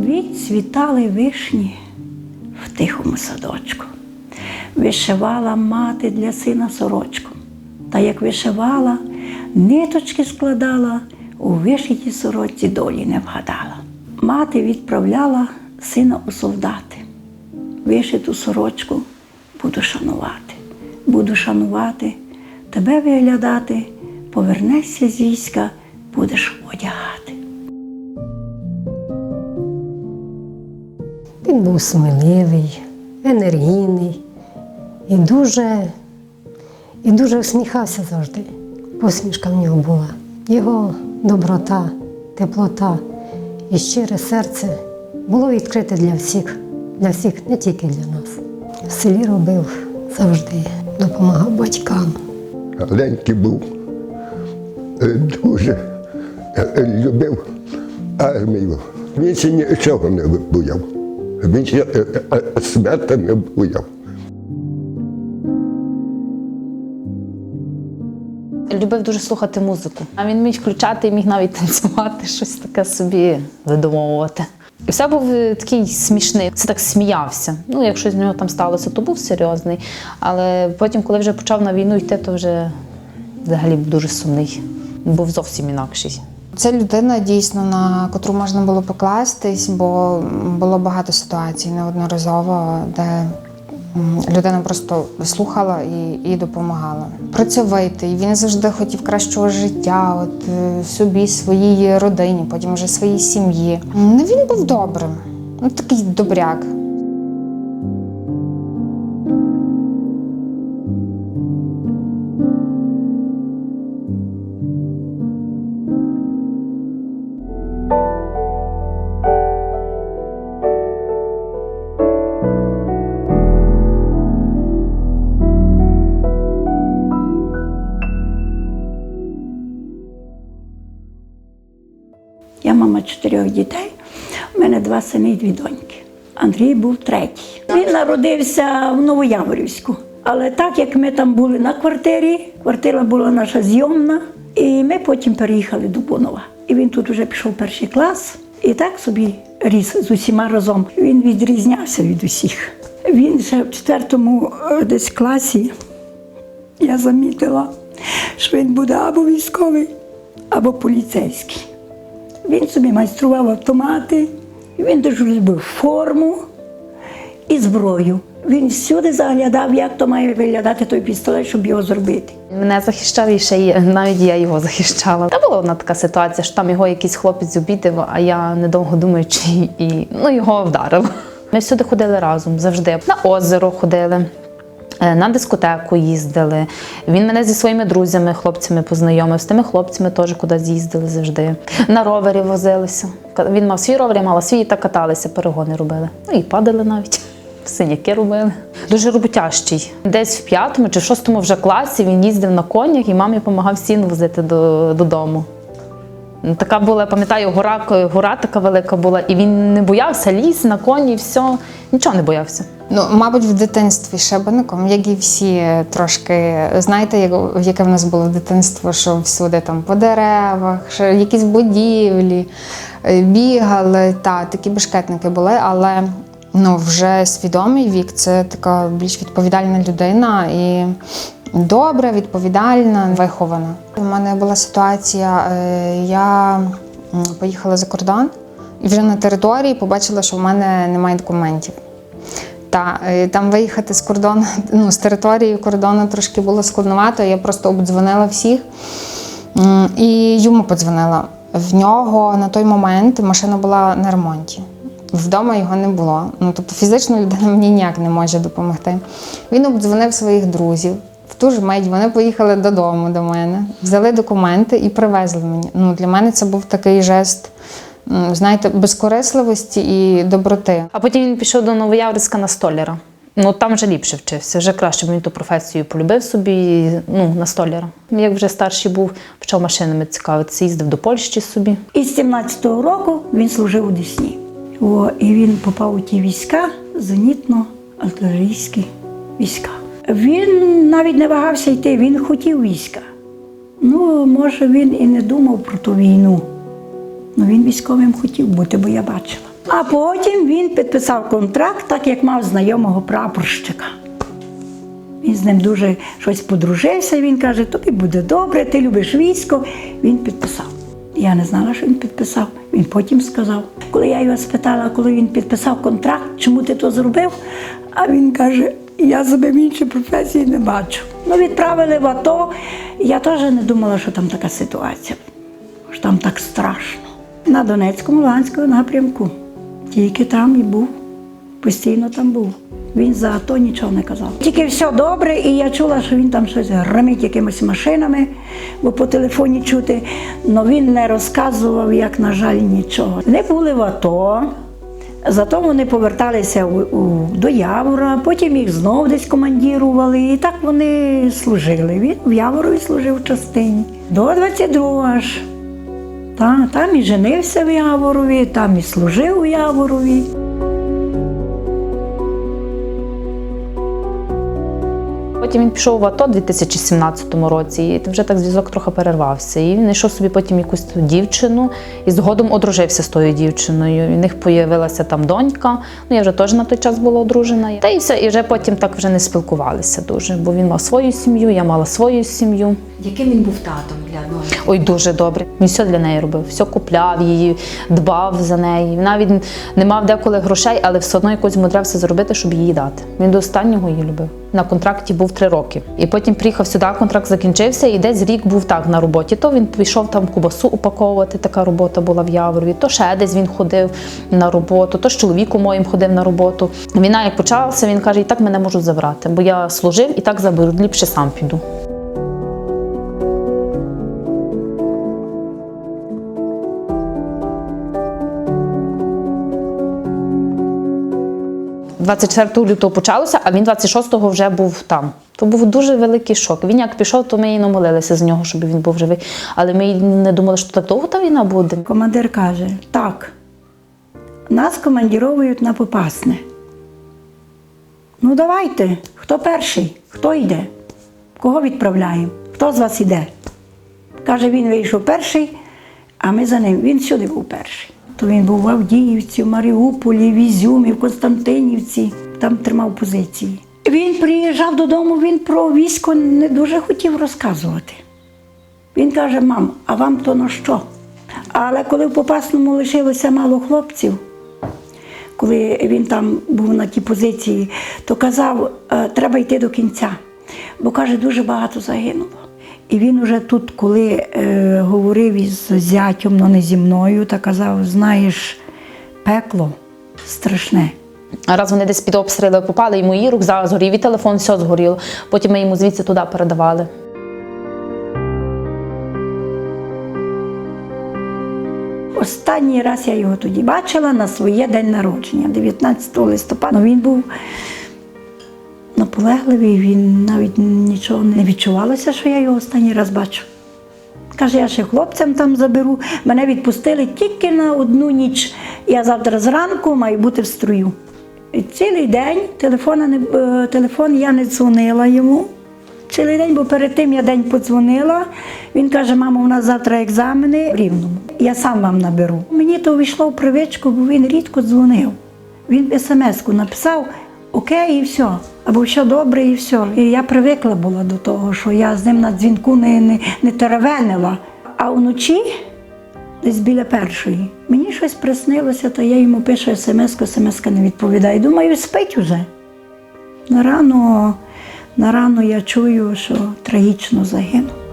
Відцвітали вишні в тихому садочку. Вишивала мати для сина сорочку. Та як вишивала, ниточки складала, у вишитій сорочці долі не вгадала. Мати відправляла сина у солдати. Вишиту сорочку буду шанувати, буду шанувати, тебе виглядати, повернешся з війська, будеш одягати. Він був сміливий, енергійний і дуже, і дуже усміхався завжди. Посмішка в нього була. Його доброта, теплота і щире серце було відкрите для всіх, для всіх, не тільки для нас. В селі робив завжди, допомагав батькам. Ленький був, дуже е, любив армію. Він ще нічого не бояв. Він ще е, е, смерти не бояв. Любив дуже слухати музику. А він міг включати і міг навіть танцювати, щось таке собі видумовувати. І все був е, такий смішний. Це так сміявся. Ну, якщо з нього там сталося, то був серйозний. Але потім, коли вже почав на війну йти, то вже взагалі дуже сумний. Був зовсім інакший. Це людина дійсно на котру можна було покластись, бо було багато ситуацій неодноразово, де людина просто слухала і, і допомагала. Працьовитий, він завжди хотів кращого життя, от е, собі, своїй родині, потім вже своїй сім'ї. Ну, він був добрим, ну, такий добряк. Чотирьох дітей. У мене два сини і дві доньки. Андрій був третій. Він народився в Новояворівську. Але так як ми там були на квартирі, квартира була наша зйомна, і ми потім переїхали до Бунова. І він тут вже пішов перший клас, і так собі ріс з усіма разом. Він відрізнявся від усіх. Він ще в четвертому е, десь класі я замітила, що він буде або військовий, або поліцейський. Він собі майстрував автомати, він дуже любив форму і зброю. Він всюди заглядав, як то має виглядати той пістолет, щоб його зробити. Мене захищав і ще й навіть я його захищала. Та була одна така ситуація, що там його якийсь хлопець обідав, а я недовго думаючи, і ну, його вдарив. Ми всюди ходили разом завжди. На озеро ходили. Е, На дискотеку їздили. Він мене зі своїми друзями, хлопцями познайомив. З тими хлопцями теж кудись їздили завжди. На ровері возилися. Він мав свій ровер, я мала свій, і так каталися, перегони робили. Ну і падали навіть. Синяки робили. Дуже роботящий. Десь в п'ятому чи в шостому вже класі він їздив на конях і мамі допомагав сіну возити до, додому. Ну, Така була, пам'ятаю, гора, гора така велика була, і він не боявся ліс на коні, все, нічого не боявся. Ну, мабуть, в дитинстві шибеником, як і всі трошки, знаєте, як, яке в нас було дитинство, що всюди там по деревах, що якісь будівлі, е, бігали, та, такі бешкетники були, але ну, вже свідомий вік це така більш відповідальна людина і добра, відповідальна, вихована. У мене була ситуація, е, я поїхала за кордон і вже на території побачила, що в мене немає документів. Та е, там виїхати з кордону, ну з території кордону трошки було складновато. Я просто обдзвонила всіх і йому подзвонила. В нього на той момент машина була на ремонті. Вдома його не було. Ну тобто фізично людина мені ніяк не може допомогти. Він обдзвонив своїх друзів. В ту ж мить вони поїхали додому до мене, взяли документи і привезли мені. Ну, для мене це був такий жест, знаєте, безкорисливості і доброти. А потім він пішов до Новояврська на столяра. Ну там вже ліпше вчився, вже краще, бо він ту професію полюбив собі ну, на столяра. Як вже старший був, почав машинами цікавитися, їздив до Польщі собі. І з 17-го року він служив у Десні. О, і він попав у ті війська, зенітно-артилерійські війська. Він навіть не вагався йти, він хотів війська. Ну, може, він і не думав про ту війну. Ну, він військовим хотів бути, бо я бачила. А потім він підписав контракт, так як мав знайомого прапорщика. Він з ним дуже щось подружився. Він каже: тобі буде добре, ти любиш військо. Він підписав. Я не знала, що він підписав. Він потім сказав. Коли я його спитала, коли він підписав контракт, чому ти то зробив? А він каже: я себе в іншій професії не бачу. Ну, відправили в АТО. Я теж не думала, що там така ситуація, що там так страшно. На Донецькому Луганському напрямку. Тільки там і був. Постійно там був. Він за АТО нічого не казав. Тільки все добре, і я чула, що він там щось громить якимись машинами, бо по телефоні чути. Але він не розказував, як, на жаль, нічого. Не були в АТО. Зато вони поверталися у, у, до Явора, потім їх знов десь командірували, і так вони служили. Він в Яворові служив в частині. До 22-го аж. Та, там і женився в Яворові, там і служив у Яворові. Потім він пішов в АТО у 2017 році, і вже так зв'язок трохи перервався. І він знайшов собі потім якусь дівчину і згодом одружився з тою дівчиною. І в них появилася там донька. Ну я вже теж на той час була одружена. Та і все, і вже потім так вже не спілкувалися дуже, бо він мав свою сім'ю, я мала свою сім'ю. Яким він був татом для доньки? Ой, дуже добре. Він все для неї робив, все купляв її, дбав за неї. Навіть не мав деколи грошей, але все одно якось змудрявся зробити, щоб її дати. Він до останнього її любив. На контракті був три роки. І потім приїхав сюди, контракт закінчився, і десь рік був так на роботі. То він пішов там кубасу упаковувати, така робота була в Яворові, то ще десь він ходив на роботу, то з чоловіком моїм ходив на роботу. Війна як почалася, він каже, і так мене можуть забрати, бо я служив і так заберу, ліпше сам піду. 24 лютого почалося, а він 26-го вже був там. То був дуже великий шок. Він як пішов, то ми і намолилися з нього, щоб він був живий. Але ми не думали, що так довго та війна буде. Командир каже: так, нас командіровують на Попасне. Ну, давайте, хто перший, хто йде, кого відправляємо, хто з вас іде. Каже, він вийшов перший, а ми за ним. Він сюди був перший. То він був в Авдіївці, в Маріуполі, в Ізюмі, в Константинівці, там тримав позиції. Він приїжджав додому, він про військо не дуже хотів розказувати. Він каже: мам, а вам то на що? Але коли в Попасному лишилося мало хлопців, коли він там був на тій позиції, то казав, «Е, треба йти до кінця. Бо каже, дуже багато загинуло. І він уже тут, коли е, говорив із зятьом, але не зі мною, та казав: знаєш, пекло страшне. А Раз вони десь під обстріли попали, йому і рюкзак згорів, і телефон все згоріло. Потім ми йому звідси туди передавали. Останній раз я його тоді бачила на своє день народження, 19 листопада. Ну, Він був наполегливий, він навіть нічого не відчувалося, що я його останній раз бачу. Каже, я ще хлопцям там заберу. Мене відпустили тільки на одну ніч. Я завтра зранку маю бути в струю. І цілий день телефона не, е, телефон я не дзвонила йому. Цілий день, бо перед тим я день подзвонила. Він каже: мамо, у нас завтра екзамени в рівному. Я сам вам наберу. Мені то війшло в привичку, бо він рідко дзвонив. Він смс-ку написав окей, і все. Або все добре, і все. І я привикла була до того, що я з ним на дзвінку не, не, не теревенила. А вночі, десь біля першої, мені щось приснилося, та я йому пишу смс-ку, смс-ка не відповідає. Думаю, спить уже. На рано, на рано я чую, що трагічно загинув.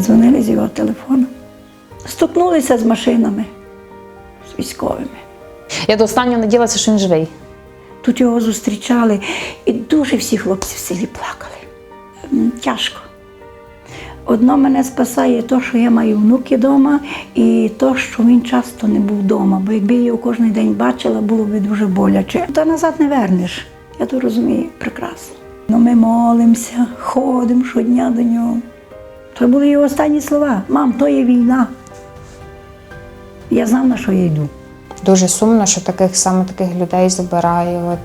Передзвонили з його телефону. Стукнулися з машинами, з військовими. Я до останнього надіялася, що він живий. Тут його зустрічали, і дуже всі хлопці в селі плакали. Тяжко. Одно мене спасає те, що я маю внуки вдома, і те, що він часто не був вдома. Бо якби я його кожен день бачила, було б дуже боляче. Та назад не вернеш. Я то розумію прекрасно. Ну, ми молимося, ходимо щодня до нього. Це були його останні слова. Мам, то є війна. Я знав, на що я йду. Дуже сумно, що таких саме таких людей забирає. От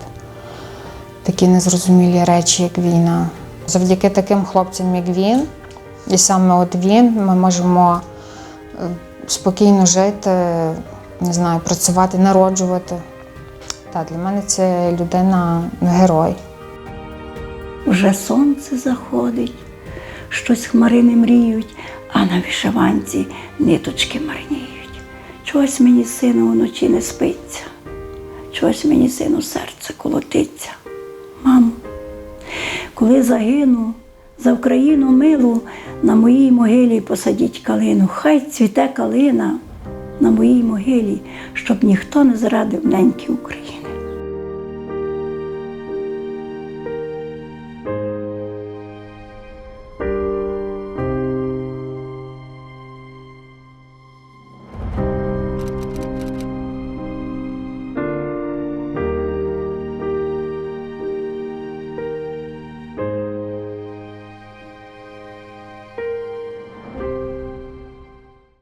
такі незрозумілі речі, як війна. Завдяки таким хлопцям, як він, і саме от він, ми можемо е, спокійно жити, не знаю, працювати, народжувати. Так, для мене це людина герой. Вже сонце заходить, щось хмарини мріють, а на вишиванці ниточки марніють. Чогось мені сину вночі не спиться, чогось мені сину серце колотиться. Мамо, коли загину за Україну милу, на моїй могилі посадіть калину. Хай цвіте калина на моїй могилі, щоб ніхто не зрадив неньки України.